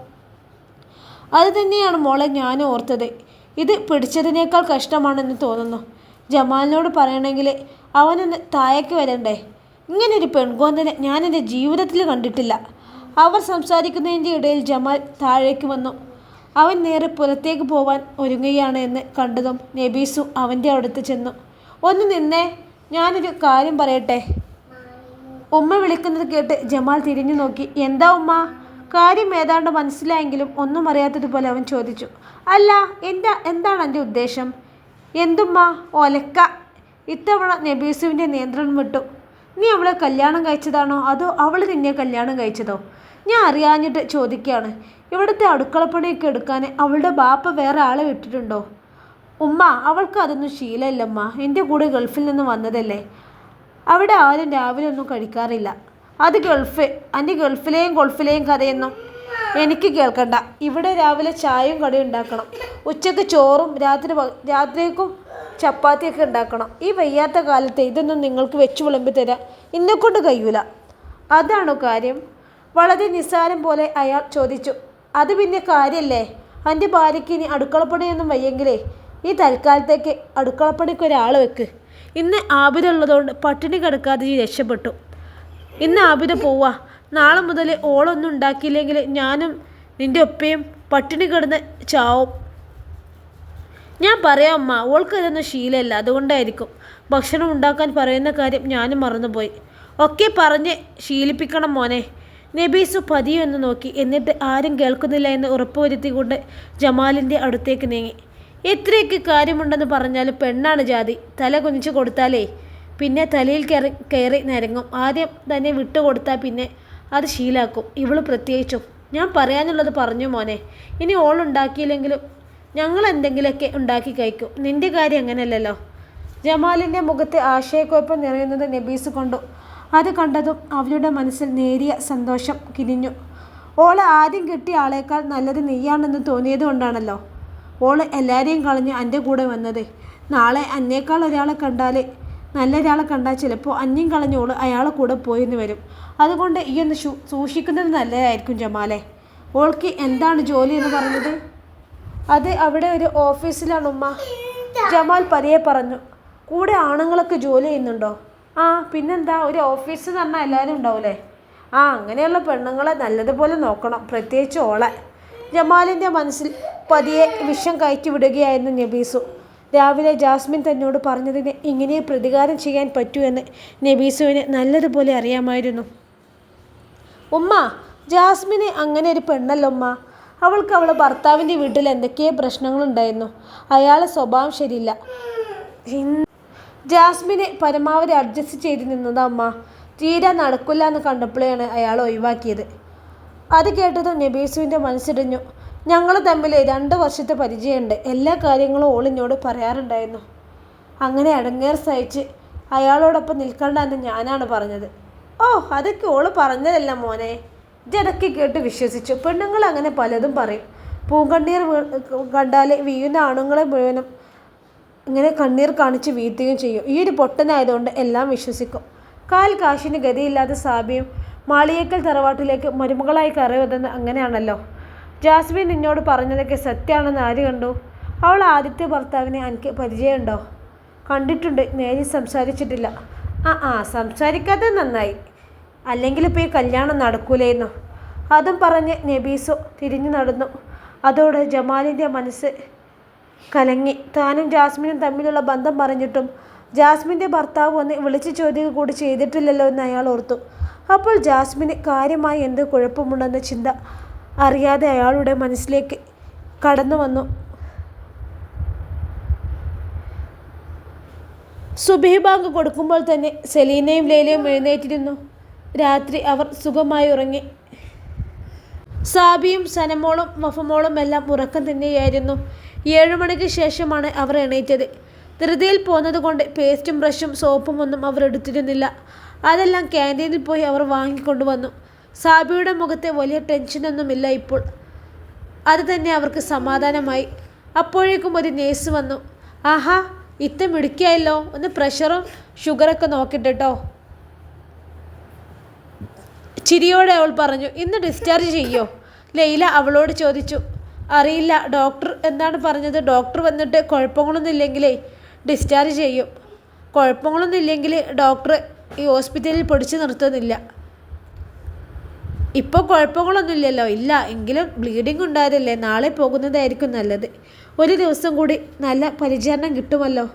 അത് തന്നെയാണ് മോളെ ഞാൻ ഓർത്തത്. ഇത് പിടിച്ചതിനേക്കാൾ കഷ്ടമാണെന്ന് തോന്നുന്നു. ജമാലിനോട് പറയണമെങ്കിൽ അവനൊന്ന് താഴേക്ക് വരണ്ടേ? ഇങ്ങനൊരു പെൺകോന്തനെ ഞാൻ എന്റെ ജീവിതത്തിൽ കണ്ടിട്ടില്ല. അവർ സംസാരിക്കുന്നതിന്റെ ഇടയിൽ ജമാൽ താഴേക്ക് വന്നു. അവൻ നേരെ പുറത്തേക്ക് പോവാൻ ഒരുങ്ങുകയാണ് എന്ന് കണ്ടതും നബീസു അവന്റെ അടുത്ത് ചെന്നു. ഒന്ന് നിന്നേ ഞാനൊരു കാര്യം പറയട്ടെ? ഉമ്മ വിളിക്കുന്നത് കേട്ട് ജമാൽ തിരിഞ്ഞു നോക്കി. എന്താ ഉമ്മ? കാര്യം ഏതാണ്ട് മനസ്സിലായെങ്കിലും ഒന്നും അറിയാത്തതുപോലെ അവൻ ചോദിച്ചു. അല്ല എന്താ എന്താണ് എന്റെ ഉദ്ദേശം? എന്തുമ്മ? ഒലക്ക. ഇത്തവണ നബീസുവിന്റെ നിയന്ത്രണം വിട്ടു. നീ അവളെ കല്യാണം കഴിച്ചതാണോ? അതോ അവൾ നിന്നെ കല്യാണം കഴിച്ചതോ? ഞാൻ അറിയാഞ്ഞിട്ട് ചോദിക്കുകയാണ്. ഇവിടുത്തെ അടുക്കളപ്പണിയൊക്കെ എടുക്കാൻ അവളുടെ ബാപ്പ വേറെ ആളെ വിട്ടിട്ടുണ്ടോ? ഉമ്മ അവൾക്ക് അതൊന്നും ശീലമില്ലമ്മ. എന്റെ കൂടെ ഗൾഫിൽ നിന്ന് വന്നതല്ലേ. അവിടെ ആരും രാവിലെ ഒന്നും കഴിക്കാറില്ല. അത് ഗൾഫ് എന്റെ ഗൾഫിലെയും ഗൾഫിലെയും കഥയൊന്നും എനിക്ക് കേൾക്കണ്ട. ഇവിടെ രാവിലെ ചായയും കടയും ഉണ്ടാക്കണം. ഉച്ചയ്ക്ക് ചോറും രാത്രി രാത്രിക്കും ചപ്പാത്തിയൊക്കെ ഉണ്ടാക്കണം. ഈ വയ്യാത്ത കാലത്ത് ഇതൊന്നും നിങ്ങൾക്ക് വെച്ച് വിളമ്പി തരാം എന്നെക്കൊണ്ട് കഴിയൂല. അതാണോ കാര്യം? വളരെ നിസ്സാരം പോലെ അയാൾ ചോദിച്ചു അത് പിന്നെ കാര്യല്ലേ? എന്റെ ഭാര്യയ്ക്ക് ഇനി അടുക്കളപ്പണിയൊന്നും വയ്യെങ്കിലേ ഈ തൽക്കാലത്തേക്ക് അടുക്കളപ്പണിക്ക് ഒരാൾ വെക്ക്. ഇന്ന് ആബിദുള്ളതുകൊണ്ട് പട്ടിണി കിടക്കാതെ ഈ രക്ഷപ്പെട്ടു. ഇന്ന് ആബിദ പോവാ. നാളെ മുതൽ ഓളൊന്നും ഉണ്ടാക്കിയില്ലെങ്കിൽ ഞാനും നിന്റെ ഒപ്പയും പട്ടിണി കിടന്ന് ചാവും. ഞാൻ പറയാം അമ്മ ഓൾക്ക് ഇതൊന്നും ശീലമല്ല അതുകൊണ്ടായിരിക്കും. ഭക്ഷണം ഉണ്ടാക്കാൻ പറയുന്ന കാര്യം ഞാനും മറന്നുപോയി. ഒക്കെ പറഞ്ഞ് ശീലിപ്പിക്കണം മോനെ. നബീസു പതിയെ ഒന്ന് നോക്കി. എന്നിട്ട് ആരും കേൾക്കുന്നില്ല എന്ന് ഉറപ്പുവരുത്തിക്കൊണ്ട് ജമാലിന്റെ അടുത്തേക്ക് നീങ്ങി. എത്രയൊക്കെ കാര്യമുണ്ടെന്ന് പറഞ്ഞാലും പെണ്ണാണ് ജാതി. തല കുനിച്ചു കൊടുത്താലേ പിന്നെ തലയിൽ കയറി കയറി നിരങ്ങും. ആദ്യം തന്നെ വിട്ടുകൊടുത്താൽ പിന്നെ അത് ശീലാക്കും. ഇവൾ പ്രത്യേകിച്ചും. ഞാൻ പറയാനുള്ളത് പറഞ്ഞു മോനെ. ഇനി ഓൾ ഉണ്ടാക്കിയില്ലെങ്കിലും ഞങ്ങൾ എന്തെങ്കിലുമൊക്കെ ഉണ്ടാക്കി കഴിക്കും. നിന്റെ കാര്യം അങ്ങനെയല്ലല്ലോ. ജമാലിന്റെ മുഖത്തെ ആശയക്കുഴപ്പം നിറയുന്നത് നബീസ് കൊണ്ടു. അത് കണ്ടതും അവളുടെ മനസ്സിൽ നേരിയ സന്തോഷം കിനിഞ്ഞു. ഓളെ ആദ്യം കിട്ടിയ ആളേക്കാൾ നല്ലത് നീയാണെന്ന് തോന്നിയത് കൊണ്ടാണല്ലോ. ഓൾ എല്ലാവരെയും കളഞ്ഞ് എന്റെ കൂടെ വന്നത്. നാളെ എന്നേക്കാൾ ഒരാളെ കണ്ടാൽ നല്ല ഒരാളെ കണ്ടാൽ ചിലപ്പോൾ അന്യം കളഞ്ഞോൾ അയാളെ കൂടെ പോയിന്ന് വരും. അതുകൊണ്ട് ഈ ഒന്ന് സൂക്ഷിക്കുന്നത് നല്ലതായിരിക്കും ജമാലെ. ഓൾക്ക് എന്താണ് ജോലി എന്ന് പറഞ്ഞത്? അത് അവിടെ ഒരു ഓഫീസിലാണ് ഉമ്മ. ജമാൽ പതിയെ പറഞ്ഞു കൂടെ ആണുങ്ങളൊക്കെ ജോലി ചെയ്യുന്നുണ്ടോ? ആ പിന്നെന്താ? ഒരു ഓഫീസ് എന്ന് പറഞ്ഞാൽ എല്ലാവരും ഉണ്ടാവില്ലേ ആ അങ്ങനെയുള്ള പെണ്ണുങ്ങളെ നല്ലതുപോലെ നോക്കണം. പ്രത്യേകിച്ച് ഓളെ. ജമാലിന്റെ മനസ്സിൽ പതിയെ വിഷം കയറ്റി വിടുകയായിരുന്നു നബീസു. രാവിലെ ജാസ്മിൻ തന്നോട് പറഞ്ഞതിന് ഇങ്ങനെ പ്രതികാരം ചെയ്യാൻ പറ്റൂ എന്ന് നബീസുവിന് നല്ലതുപോലെ അറിയാമായിരുന്നു. ഉമ്മ ജാസ്മിന് അങ്ങനെ ഒരു പെണ്ണല്ല ഉമ്മ? അവൾക്ക് അവളെ ഭർത്താവിന്റെ വീട്ടിൽ എന്തൊക്കെയോ പ്രശ്നങ്ങളുണ്ടായിരുന്നു? അയാളെ സ്വഭാവം ശരിയില്ല. ജാസ്മിനെ പരമാവധി അഡ്ജസ്റ്റ് ചെയ്ത് നിന്നത് അമ്മ. തീരെ നടക്കില്ല എന്ന് കണ്ടപ്പോഴാണ് അയാൾ ഒഴിവാക്കിയത്. അത് കേട്ടത് നബീസുവിന്റെ മനസ്സിടിഞ്ഞു. ഞങ്ങൾ തമ്മിൽ രണ്ട് വർഷത്തെ പരിചയമുണ്ട്. എല്ലാ കാര്യങ്ങളും ഓളിനോട് പറയാറുണ്ടായിരുന്നു. അങ്ങനെ അടങ്ങേർ സഹിച്ച് അയാളോടൊപ്പം നിൽക്കണ്ടെന്ന് ഞാനാണ് പറഞ്ഞത്. ഓ അതൊക്കെ ഓൾ പറഞ്ഞതല്ല മോനെ. ജനക്ക് കേട്ട് വിശ്വസിച്ചു. പെണ്ണുങ്ങൾ അങ്ങനെ പലതും പറയും. പൂങ്കണ്ണീർ കണ്ടാൽ വീഴുന്ന ആണുങ്ങളെ മുഴുവനും ഇങ്ങനെ കണ്ണീർ കാണിച്ച് വീഴ്ത്തുകയും ചെയ്യും. ഈ ഒരു പൊട്ടനായതുകൊണ്ട് എല്ലാം വിശ്വസിക്കും. കാൽ കാശിന് ഗതിയില്ലാത്ത സാബിയും മാളിയേക്കൽ തറവാട്ടിലേക്ക് മരുമകളായി കയറിവതെന്ന് അങ്ങനെയാണല്ലോ. ജാസ്മിൻ നിന്നോട് പറഞ്ഞതൊക്കെ സത്യമാണെന്ന് ആര് കണ്ടു? അവൾ ആദ്യത്തെ ഭർത്താവിനെ എനിക്ക് പരിചയമുണ്ടോ? കണ്ടിട്ടുണ്ട്. നേരി സംസാരിച്ചിട്ടില്ല. ആ ആ സംസാരിക്കാത്തത് നന്നായി. അല്ലെങ്കിൽ ഇപ്പോൾ ഈ കല്യാണം നടക്കൂലായിരുന്നു അതും പറഞ്ഞ് നബീസു തിരിഞ്ഞു നടന്നു. അതോടെ ജമാലിന്റെ മനസ്സ് കലങ്ങി. താനും ജാസ്മിനും തമ്മിലുള്ള ബന്ധം പറഞ്ഞിട്ടും ജാസ്മിന്റെ ഭർത്താവ് ഒന്ന് വിളിച്ചു ചോദ്യം കൂടി ചെയ്തിട്ടില്ലല്ലോ എന്ന് അയാൾ ഓർത്തു. അപ്പോൾ ജാസ്മിന് കാര്യമായി എന്ത് കുഴപ്പമുണ്ടെന്ന ചിന്ത അറിയാതെ അയാളുടെ മനസ്സിലേക്ക് കടന്നു വന്നു. സുബഹി ബാങ്ക് കൊടുക്കുമ്പോൾ തന്നെ സെലീനയും ലൈലയും എഴുന്നേറ്റിരുന്നു. രാത്രി അവർ സുഖമായി ഉറങ്ങി. സാബിയും സനമോളും മഫമോളും എല്ലാം ഉറക്കം തന്നെയായിരുന്നു. ഏഴു മണിക്ക് ശേഷമാണ് അവർ എണീറ്റത്. ധൃതിയിൽ പോന്നതുകൊണ്ട് പേസ്റ്റും ബ്രഷും സോപ്പും ഒന്നും അവർ എടുത്തിരുന്നില്ല. അതെല്ലാം ക്യാന്റീനിൽ പോയി അവർ വാങ്ങിക്കൊണ്ടുവന്നു. സാബിയുടെ മുഖത്തെ വലിയ ടെൻഷനൊന്നുമില്ല ഇപ്പോൾ. അത് തന്നെ അവർക്ക് സമാധാനമായി. അപ്പോഴേക്കും ഒരു നേഴ്സ് വന്നു. ആഹാ ഇത്ത മിടുക്കിയായല്ലോ. ഒന്ന് പ്രഷറും ഷുഗറൊക്കെ നോക്കിട്ടോ ചിരിയോടെ അവൾ പറഞ്ഞു ഇന്ന് ഡിസ്ചാർജ് ചെയ്യോ? ലൈല അവളോട് ചോദിച്ചു. അറിയില്ല. ഡോക്ടർ എന്താണ് പറഞ്ഞത്. ഡോക്ടർ വന്നിട്ട് കുഴപ്പങ്ങളൊന്നും ഇല്ലെങ്കിലേ ഡിസ്ചാർജ് ചെയ്യും. കുഴപ്പങ്ങളൊന്നും ഇല്ലെങ്കിൽ ഡോക്ടർ ഈ ഹോസ്പിറ്റലിൽ പൊടിച്ചു നിർത്തുന്നില്ല. ഇപ്പോൾ കുഴപ്പങ്ങളൊന്നുമില്ലല്ലോ. ഇല്ല എങ്കിലും ബ്ലീഡിംഗ് ഉണ്ടായതല്ലേ? നാളെ പോകുന്നതായിരിക്കും നല്ലത്. ഒരു ദിവസം കൂടി നല്ല പരിചരണം കിട്ടുമല്ലോ?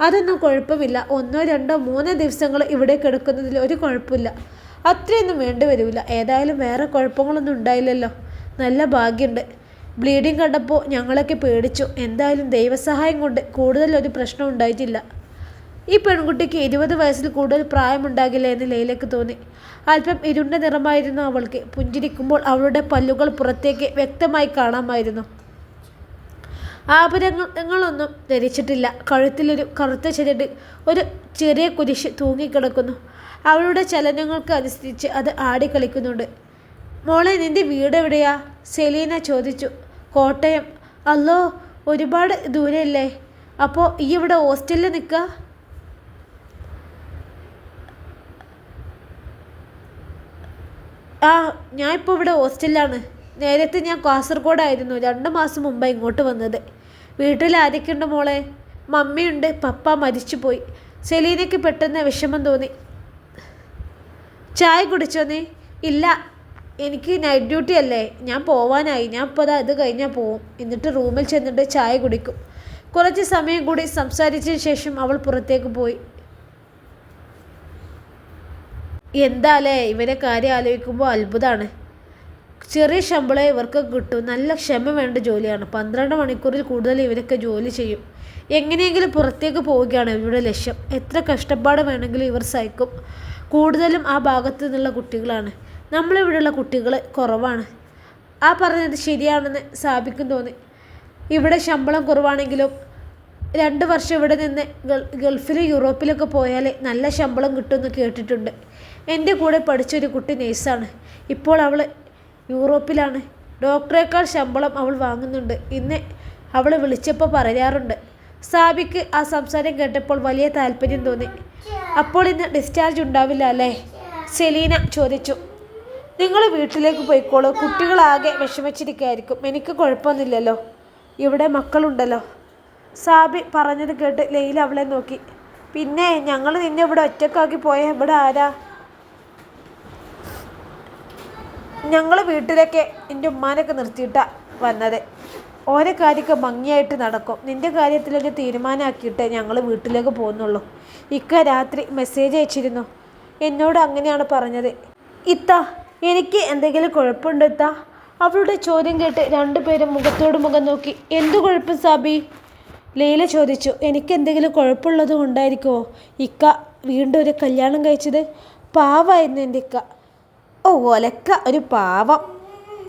അതൊന്നും കുഴപ്പമില്ല. ഒന്നോ രണ്ടോ മൂന്നോ ദിവസങ്ങൾ ഇവിടെ കിടക്കുന്നതിൽ ഒരു കുഴപ്പമില്ല. അത്രയൊന്നും വേണ്ടി വരില്ല. ഏതായാലും വേറെ കുഴപ്പങ്ങളൊന്നും ഉണ്ടായില്ലല്ലോ. നല്ല ഭാഗ്യമുണ്ട് ബ്ലീഡിങ് കണ്ടപ്പോൾ ഞങ്ങളൊക്കെ പേടിച്ചു. എന്തായാലും ദൈവസഹായം കൊണ്ട് കൂടുതൽ ഒരു പ്രശ്നം ഉണ്ടായിട്ടില്ല. ഈ പെൺകുട്ടിക്ക് ഇരുപത് വയസ്സിൽ കൂടുതൽ പ്രായമുണ്ടാകില്ല എന്ന് ലൈലയ്ക്ക് തോന്നി. അല്പം ഇരുണ്ട നിറമായിരുന്നു അവൾക്ക്. പുഞ്ചിരിക്കുമ്പോൾ അവളുടെ പല്ലുകൾ പുറത്തേക്ക് വ്യക്തമായി കാണാമായിരുന്നു. ആഭരണങ്ങളൊന്നും ധരിച്ചിട്ടില്ല. കഴുത്തിലൊരു കറുത്ത ചെരട് ഒരു ചെറിയ കുരിശ് തൂങ്ങിക്കിടക്കുന്നു. അവളുടെ ചലനങ്ങൾക്ക് അനുസരിച്ച് അത് ആടിക്കളിക്കുന്നുണ്ട്. മോളെ നിന്റെ വീട് എവിടെയാ? സെലീന ചോദിച്ചു. കോട്ടയം. അല്ലോ ഒരുപാട് ദൂരമല്ലേ അപ്പോൾ ഈ ഇവിടെ ഹോസ്റ്റലിൽ നിൽക്കുക ആ ഞാൻ ഇപ്പോൾ ഇവിടെ ഹോസ്റ്റലിലാണ്. നേരത്തെ ഞാൻ കാസർഗോഡായിരുന്നു രണ്ട് മാസം മുമ്പ് ഇങ്ങോട്ട് വന്നത്. വീട്ടിൽ ആരൊക്കെയുണ്ട് മോളെ? മമ്മിയുണ്ട് പപ്പ മരിച്ചുപോയി. സെലീനയ്ക്ക് പെട്ടെന്ന് വിഷമം തോന്നി. ചായ കുടിച്ചോ നീ? ഇല്ല എനിക്ക് നൈറ്റ് ഡ്യൂട്ടി അല്ലേ? ഞാൻ പോവാനായി. ഞാൻ ഇപ്പോൾ അത് ഇത് കഴിഞ്ഞാൽ പോവും. എന്നിട്ട് റൂമിൽ ചെന്നിട്ട് ചായ കുടിക്കും. കുറച്ച് സമയം കൂടി സംസാരിച്ചതിന് ശേഷം അവൾ പുറത്തേക്ക് പോയി. എന്താലേ? ഇവരെ കാര്യം ആലോചിക്കുമ്പോൾ അത്ഭുതമാണ് ചെറിയ ശമ്പളം ഇവർക്ക് കിട്ടും. നല്ല ക്ഷമ വേണ്ട ജോലിയാണ്. പന്ത്രണ്ട് മണിക്കൂറിൽ കൂടുതൽ ഇവരൊക്കെ ജോലി ചെയ്യും. എങ്ങനെയെങ്കിലും പുറത്തേക്ക് പോവുകയാണ് ഇവരുടെ ലക്ഷ്യം. എത്ര കഷ്ടപ്പാട് വേണമെങ്കിലും ഇവർ സഹിക്കും. കൂടുതലും ആ ഭാഗത്തു നിന്നുള്ള കുട്ടികളാണ്. നമ്മളിവിടെയുള്ള കുട്ടികൾ കുറവാണ്. ആ പറഞ്ഞത് ശരിയാണെന്ന് സാബിക്കും തോന്നി. ഇവിടെ ശമ്പളം കുറവാണെങ്കിലും രണ്ട് വർഷം ഇവിടെ നിന്ന് ഗൾഫിലും യൂറോപ്പിലൊക്കെ പോയാൽ നല്ല ശമ്പളം കിട്ടുമെന്ന് കേട്ടിട്ടുണ്ട്. എന്റെ കൂടെ പഠിച്ചൊരു കുട്ടി നേഴ്സാണ്. ഇപ്പോൾ അവൾ യൂറോപ്പിലാണ്. ഡോക്ടറേക്കാൾ ശമ്പളം അവൾ വാങ്ങുന്നുണ്ട്. ഇന്ന് അവൾ വിളിച്ചപ്പോൾ പറയാറുണ്ട്. സാബിക്ക് ആ സംസാരം കേട്ടപ്പോൾ വലിയ താല്പര്യം തോന്നി. അപ്പോൾ ഇന്ന് ഡിസ്ചാർജ് ഉണ്ടാവില്ല അല്ലേ? സെലീന ചോദിച്ചു. നിങ്ങൾ വീട്ടിലേക്ക് പോയിക്കോളൂ. കുട്ടികളാകെ വിഷമിച്ചിരിക്കുകയായിരിക്കും എനിക്ക് കുഴപ്പമൊന്നുമില്ലല്ലോ. ഇവിടെ മക്കളുണ്ടല്ലോ. സാബി പറഞ്ഞത് കേട്ട് ലൈല അവളെ നോക്കി. പിന്നെ ഞങ്ങൾ നിന്നെ ഇവിടെ ഒറ്റക്കാക്കി പോയ ഇവിടെ ആരാ? ഞങ്ങൾ വീട്ടിലേക്ക് എന്റെ ഉമ്മാനൊക്കെ നിർത്തിയിട്ടാ വന്നത്. ഓരോ കാര്യമൊക്കെ ഭംഗിയായിട്ട് നടക്കും. നിന്റെ കാര്യത്തിലൊരു തീരുമാനമാക്കിയിട്ട് ഞങ്ങൾ വീട്ടിലേക്ക് പോകുന്നുള്ളൂ. ഇക്ക രാത്രി മെസ്സേജ് അയച്ചിരുന്നു. എന്നോട് അങ്ങനെയാണ് പറഞ്ഞത്. ഇത്ത എനിക്ക് എന്തെങ്കിലും കുഴപ്പമുണ്ടോ ഇത്ത? അവളുടെ ചോദ്യം കേട്ട് രണ്ടുപേരും മുഖത്തോട് മുഖം നോക്കി. എന്തു കുഴപ്പം സാബി? ലീല ചോദിച്ചു. എനിക്ക് എന്തെങ്കിലും കുഴപ്പമുള്ളത് കൊണ്ടായിരിക്കുമോ ഇക്ക വീണ്ടും ഒരു കല്യാണം കഴിച്ചത്? പാവായിരുന്നു എന്റെ ഇക്ക. ഓ ഒലക്ക ഒരു പാവം.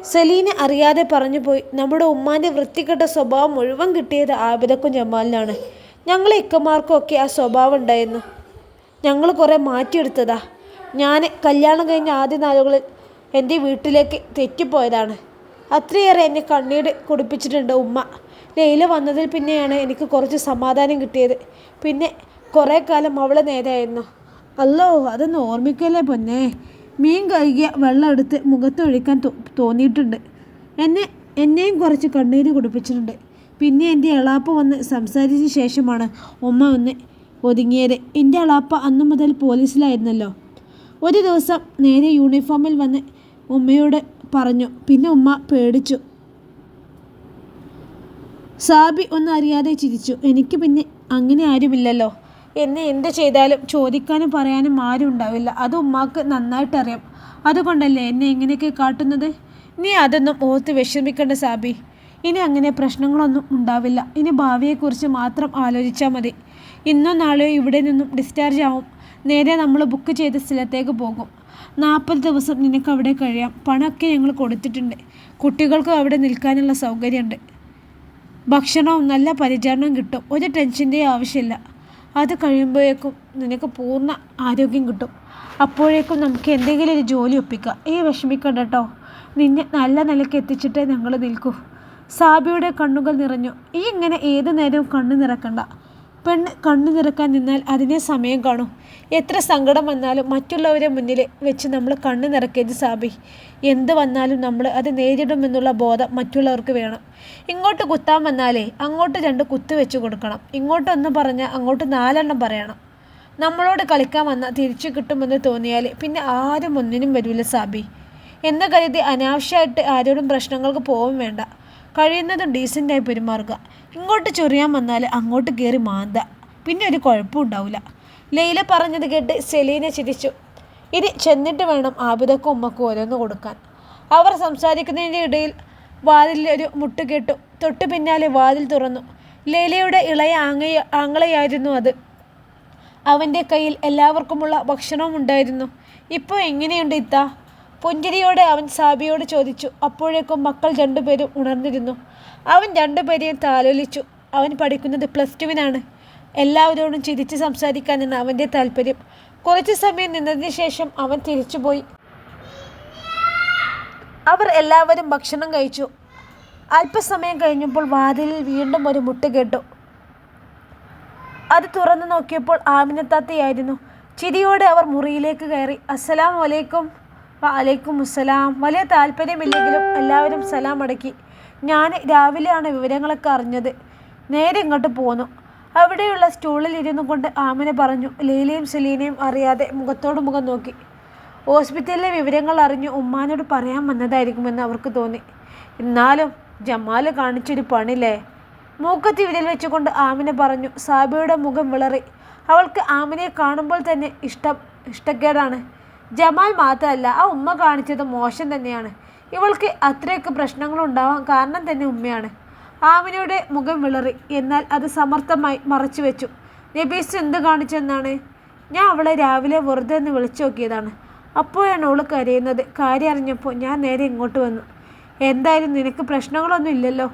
സലീന അറിയാതെ പറഞ്ഞു പോയി നമ്മുടെ ഉമ്മാന്റെ വൃത്തികെട്ട സ്വഭാവം മുഴുവൻ കിട്ടിയത് ആബിദക്കും ജമാലിനാണ്. ഞങ്ങളെ ഇക്കമാർക്കൊക്കെ ആ സ്വഭാവം ഉണ്ടായിരുന്നു. ഞങ്ങൾ കുറേ മാറ്റിയെടുത്തതാ. ഞാൻ കല്യാണം കഴിഞ്ഞ ആദ്യ നാളുകളിൽ എന്റെ വീട്ടിലേക്ക് തെറ്റിപ്പോയതാണ്. അത്രയേറെ എന്നെ കണ്ണീര് കുടിപ്പിച്ചിട്ടുണ്ട് ഉമ്മ. ലൈല വന്നതിൽ പിന്നെയാണ് എനിക്ക് കുറച്ച് സമാധാനം കിട്ടിയത്. പിന്നെ കുറേ കാലം അവളെ നേരെയായിരുന്നു. അല്ലോ അതൊന്ന് ഓർമ്മിക്കല്ലേ പൊന്നെ? മീൻ കഴുകിയ വെള്ളം എടുത്ത് മുഖത്തൊഴിക്കാൻ തോന്നിയിട്ടുണ്ട്. എന്നെ എന്നെയും കുറച്ച് കണ്ണീര് കുടിപ്പിച്ചിട്ടുണ്ട്. പിന്നെ എന്റെ എളാപ്പ വന്ന് സംസാരിച്ച ശേഷമാണ് ഉമ്മ ഒന്ന് ഒതുങ്ങിയത്. എന്റെ എളാപ്പ അന്നു മുതൽ പോലീസിലായിരുന്നല്ലോ. ഒരു ദിവസം നേരെ യൂണിഫോമിൽ വന്ന് ഉമ്മയോട് പറഞ്ഞു. പിന്നെ ഉമ്മ പേടിച്ചു. സാബി ഒന്നും അറിയാതെ ചിരിച്ചു. എനിക്ക് പിന്നെ അങ്ങനെ ആരുമില്ലല്ലോ. എന്നെ എന്ത് ചെയ്താലും ചോദിക്കാനും പറയാനും ആരും ഉണ്ടാവില്ല. അത് ഉമ്മാക്ക് നന്നായിട്ടറിയാം. അതുകൊണ്ടല്ലേ എന്നെ ഇങ്ങനെയൊക്കെ കാട്ടുന്നത്? നീ അതൊന്നും ഓർത്ത് വിഷമിക്കേണ്ട സാബി. ഇനി അങ്ങനെ പ്രശ്നങ്ങളൊന്നും ഉണ്ടാവില്ല. ഇനി ഭാവിയെക്കുറിച്ച് മാത്രം ആലോചിച്ചാൽ മതി. ഇന്നോ നാളെയോ ഇവിടെ നിന്നും ഡിസ്ചാർജ് ആവും. നേരെ നമ്മൾ ബുക്ക് ചെയ്ത സ്ഥലത്തേക്ക് പോകും. നാൽപ്പത് ദിവസം നിനക്ക് അവിടെ കഴിയാം. പണമൊക്കെ ഞങ്ങൾ കൊടുത്തിട്ടുണ്ട്. കുട്ടികൾക്കും അവിടെ നിൽക്കാനുള്ള സൗകര്യമുണ്ട്. ഭക്ഷണവും നല്ല പരിചരണവും കിട്ടും. ഒരു ടെൻഷന്റെയും ആവശ്യമില്ല. അത് കഴിയുമ്പോഴേക്കും നിനക്ക് പൂർണ ആരോഗ്യം കിട്ടും. അപ്പോഴേക്കും നമുക്ക് എന്തെങ്കിലും ഒരു ജോലി ഒപ്പിക്കാം. ഈ വിഷമിക്കണ്ട കേട്ടോ. നിന്നെ നല്ല നിലയ്ക്ക് എത്തിച്ചിട്ടേ ഞങ്ങൾ നിൽക്കൂ. സാബിയുടെ കണ്ണുകൾ നിറഞ്ഞു. ഈ ഇങ്ങനെ ഏത് നേരവും കണ്ണു നിറക്കണ്ട. പെണ്ണ് കണ്ണു നിറക്കാൻ നിന്നാൽ അതിനെ സമയം കാണും. എത്ര സങ്കടം വന്നാലും മറ്റുള്ളവരെ മുന്നിൽ വെച്ച് നമ്മൾ കണ്ണു നിറക്കരുത് സാബി. എന്ത് വന്നാലും നമ്മൾ അത് നേരിടുമെന്നുള്ള ബോധം മറ്റുള്ളവർക്ക് വേണം. ഇങ്ങോട്ട് കുത്താൻ വന്നാലേ അങ്ങോട്ട് രണ്ട് കുത്ത് വെച്ച് കൊടുക്കണം. ഇങ്ങോട്ടൊന്ന് പറഞ്ഞാൽ അങ്ങോട്ട് നാലെണ്ണം പറയണം. നമ്മളോട് കളിക്കാൻ വന്നാൽ തിരിച്ചു കിട്ടുമെന്ന് തോന്നിയാൽ പിന്നെ ആരും ഒന്നിനും വരില്ല സാബി. എന്ന് കരുതി അനാവശ്യമായിട്ട് ആരോടും പ്രശ്നങ്ങൾക്ക് പോവും വേണ്ട. കഴിയുന്നതും ഡീസന്റായി പെരുമാറുക. ഇങ്ങോട്ട് ചൊറിയാൻ വന്നാൽ അങ്ങോട്ട് കയറി മാന്ത. പിന്നെ ഒരു കുഴപ്പം ഉണ്ടാവില്ല ലൈല പറഞ്ഞത് കേട്ട് സെലീന ചിരിച്ചു. ഇനി ചെന്നിട്ട് വേണം ആബിദക്കും ഉമ്മക്കും ഓരോന്ന് കൊടുക്കാൻ. അവർ സംസാരിക്കുന്നതിന്റെ ഇടയിൽ വാതിലിൽ ഒരു മുട്ട് കേട്ടു. തൊട്ടു പിന്നാലെ വാതിൽ തുറന്നു. ലൈലയുടെ ഇളയ ആങ്ങയ ആങ്ങളയായിരുന്നു അത്. അവന്റെ കയ്യിൽ എല്ലാവർക്കുമുള്ള ഭക്ഷണവും ഉണ്ടായിരുന്നു. ഇപ്പോൾ എങ്ങനെയുണ്ട് ഇത്ത? പുഞ്ചിരിയോടെ അവൻ സാബിയോട് ചോദിച്ചു അപ്പോഴേക്കും മക്കൾ രണ്ടുപേരും ഉണർന്നിരുന്നു. അവൻ രണ്ടുപേരെയും താലോലിച്ചു. അവൻ പഠിക്കുന്നത് പ്ലസ് ടുവിനാണ്. എല്ലാവരോടും ചിരിച്ച് സംസാരിക്കാനാണ് അവന്റെ താല്പര്യം കുറച്ച് സമയം നിന്നതിന് ശേഷം അവൻ തിരിച്ചുപോയി. അവർ എല്ലാവരും ഭക്ഷണം കഴിച്ചു. അല്പസമയം കഴിഞ്ഞപ്പോൾ വാതിലിൽ വീണ്ടും ഒരു മുട്ട് കേട്ടു. അത് തുറന്നു നോക്കിയപ്പോൾ ആമിനത്താത്തയായിരുന്നു. ചിരിയോടെ അവർ മുറിയിലേക്ക് കയറി അസ്സലാം വലൈക്കും വലൈക്കും അസ്സലാം വലിയ താല്പര്യമില്ലെങ്കിലും എല്ലാവരും സലാം അടക്കി ഞാൻ രാവിലെയാണ് വിവരങ്ങളൊക്കെ അറിഞ്ഞത്. നേരെ ഇങ്ങോട്ട് പോന്നു. അവിടെയുള്ള സ്റ്റൂളിൽ ഇരുന്നു കൊണ്ട് ആമിന പറഞ്ഞു ലീലയും സെലീനയും അറിയാതെ മുഖത്തോട് മുഖം നോക്കി. ഹോസ്പിറ്റലിലെ വിവരങ്ങൾ അറിഞ്ഞ് ഉമ്മാനോട് പറയാൻ വന്നതായിരിക്കുമെന്ന് അവർക്ക് തോന്നി. എന്നാലും ജമാൽ കാണിച്ചൊരു പണില്ലേ? മൂക്കത്തി വിരൽ വെച്ചുകൊണ്ട് ആമിന പറഞ്ഞു സാബിയുടെ മുഖം വിളറി. അവൾക്ക് ആമിനെ കാണുമ്പോൾ തന്നെ ഇഷ്ടം ഇഷ്ടക്കേടാണ്. ജമാൽ മാത്രമല്ല ആ ഉമ്മ കാണിച്ചത് മോശം തന്നെയാണ്. ഇവൾക്ക് അത്രയൊക്കെ പ്രശ്നങ്ങൾ ഉണ്ടാവാൻ കാരണം തന്നെ ഉമ്മയാണ്. ആമിനയുടെ മുഖം വിളറി. എന്നാൽ അത് സമർത്ഥമായി മറച്ചു വെച്ചു. നബീസ് എന്ത് കാണിച്ചെന്നാണ് ഞാൻ അവളെ രാവിലെ വെറുതെ ഒന്ന് വിളിച്ചു നോക്കിയതാണ്. അപ്പോഴാണ് അവൾ കരയുന്നത്. കാര്യം അറിഞ്ഞപ്പോൾ ഞാൻ നേരെ ഇങ്ങോട്ട് വന്നു. എന്തായാലും നിനക്ക് പ്രശ്നങ്ങളൊന്നും ഇല്ലല്ലോ.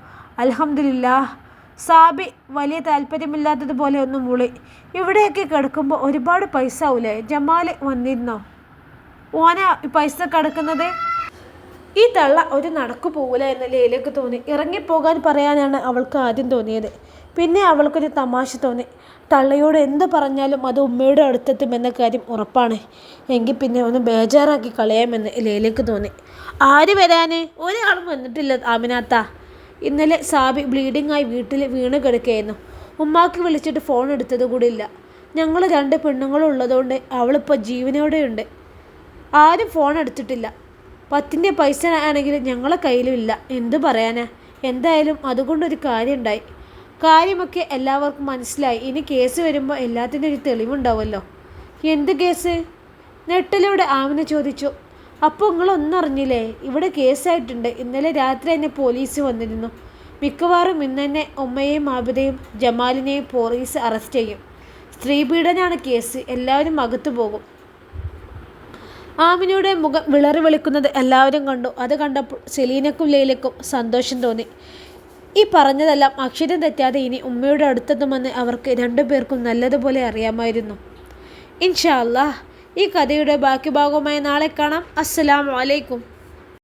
അൽഹംദുലില്ലാ. സാബി വലിയ താല്പര്യമില്ലാത്തതുപോലെ ഒന്നും മുളി. ഇവിടെയൊക്കെ കിടക്കുമ്പോൾ ഒരുപാട് പൈസ ആവില്ലേ ജമാൽ വന്നിരുന്നോ? ഓന പൈസ കടക്കുന്നത്? ഈ തള്ള ഒരു നടക്കു പോകില്ല എന്ന ലീലയ്ക്ക് തോന്നി. ഇറങ്ങിപ്പോകാൻ പറയാനാണ് അവൾക്ക് ആദ്യം തോന്നിയത്. പിന്നെ അവൾക്കൊരു തമാശ തോന്നി. തള്ളയോട് എന്ത് പറഞ്ഞാലും അത് ഉമ്മയുടെ അടുത്തെത്തുമെന്ന കാര്യം ഉറപ്പാണ്. എങ്കിൽ പിന്നെ ഒന്ന് ബേജാറാക്കി കളയാമെന്ന് ലേലേക്ക് തോന്നി. ആര് വരാന്? ഒരാളും വന്നിട്ടില്ല ആമിനാത്ത. ഇന്നലെ സാബി ബ്ലീഡിംഗ് ആയി വീട്ടിൽ വീണ് കിടക്കുകയായിരുന്നു. ഉമ്മാക്ക് വിളിച്ചിട്ട് ഫോൺ എടുത്തത് കൂടിയില്ല ഞങ്ങൾ രണ്ട് പെണ്ണുങ്ങളുള്ളതുകൊണ്ട് അവളിപ്പോൾ ജീവനോടെയുണ്ട്. ആരും ഫോൺ എടുത്തിട്ടില്ല. പത്തിന്റെ പൈസ ആണെങ്കിൽ ഞങ്ങളെ കയ്യിലും ഇല്ല. എന്ത് പറയാനാ? എന്തായാലും അതുകൊണ്ടൊരു കാര്യമുണ്ടായി കാര്യമൊക്കെ എല്ലാവർക്കും മനസ്സിലായി. ഇനി കേസ് വരുമ്പോൾ എല്ലാത്തിന്റെ ഒരു തെളിവുണ്ടാവുമല്ലോ എന്ത് കേസ് നെട്ടിലൂടെ ആമിന ചോദിച്ചു. അപ്പോൾ നിങ്ങളൊന്നും അറിഞ്ഞില്ലേ? ഇവിടെ കേസായിട്ടുണ്ട് ഇന്നലെ രാത്രി തന്നെ പോലീസ് വന്നിരുന്നു. മിക്കവാറും ഇന്ന് തന്നെ ഉമ്മയെയും മാബിതയും ജമാലിനെയും പോലീസ് അറസ്റ്റ് ചെയ്യും. സ്ത്രീപീഡനാണ് കേസ് എല്ലാവരും അകത്തു പോകും. ആമിനയുടെ മുഖം വിളറി വിളിക്കുന്നത് എല്ലാവരും കണ്ടു. അത് കണ്ടപ്പോൾ സെലീനക്കും ലൈലക്കും സന്തോഷം തോന്നി. ഈ പറഞ്ഞതെല്ലാം അക്ഷരം തെറ്റാതെ ഇനി ഉമ്മയുടെ അടുത്തെത്തുമെന്ന് അവർക്ക് രണ്ടുപേർക്കും നല്ലതുപോലെ അറിയാമായിരുന്നു. ഇൻഷാ ഈ കഥയുടെ ബാക്കി ഭാഗവുമായി നാളെ കാണാം. അസ്സലാമു അലൈക്കും.